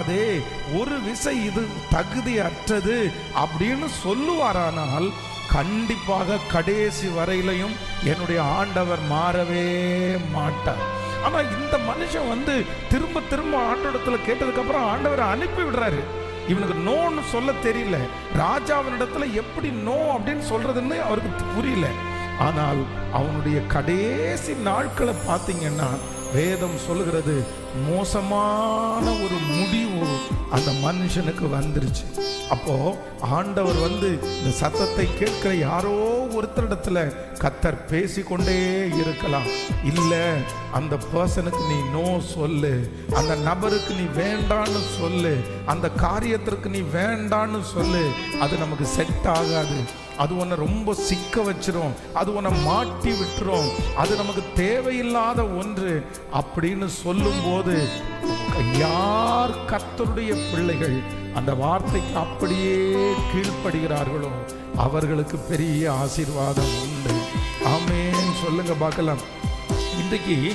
அதே ஒரு விசை இது தகுதியற்றது அப்படின்னு சொல்லுவாரானால் கண்டிப்பாக கடைசி வரையிலையும் என்னுடைய ஆண்டவர் மாறவே மாட்டார். ஆனா இந்த மனுஷன் வந்து திரும்ப திரும்ப ஆண்டோடத்துல கேட்டதுக்கு அப்புறம் ஆண்டவரை அனுப்பி விடுறாரு. இவனுக்கு நோன்னு சொல்ல தெரியல. ராஜாவினிடத்துல எப்படி நோ அப்படின்னு சொல்றதுன்னு அவருக்கு புரியல. ஆனால் அவனுடைய கடைசி நாட்களை பார்த்தீங்கன்னா வேதம் சொல்லுகிறது மோசமான ஒரு முடிவு அந்த மனுஷனுக்கு வந்துருச்சு. அப்போ ஆண்டவர் வந்து இந்த சத்தத்தை கேட்கிற யாரோ ஒருத்தரிடத்துல கத்தர் பேசிக்கொண்டே இருக்கலாம். இல்ல அந்த பர்சனுக்கு நீ நோ சொல்லு அந்த நபருக்கு நீ வேண்டான்னு சொல்லு அந்த காரியத்திற்கு நீ வேண்டான்னு சொல்லு அது நமக்கு செட் ஆகாது. அது உன்னை ரொம்ப சிக்க வச்சிரும் அது உன்னை மாட்டி விட்டுரும் அது நமக்கு தேவையில்லாத ஒன்று. அப்படின்னு சொல்லும்போது யார் கர்த்தருடைய பிள்ளைகள் அந்த வார்த்தைக்கு அப்படியே கீழ்ப்படுகிறார்களோ அவர்களுக்கு பெரிய ஆசீர்வாதம் உண்டு. ஆமேன்னு சொல்லுங்க பார்க்கலாம். இன்றைக்கு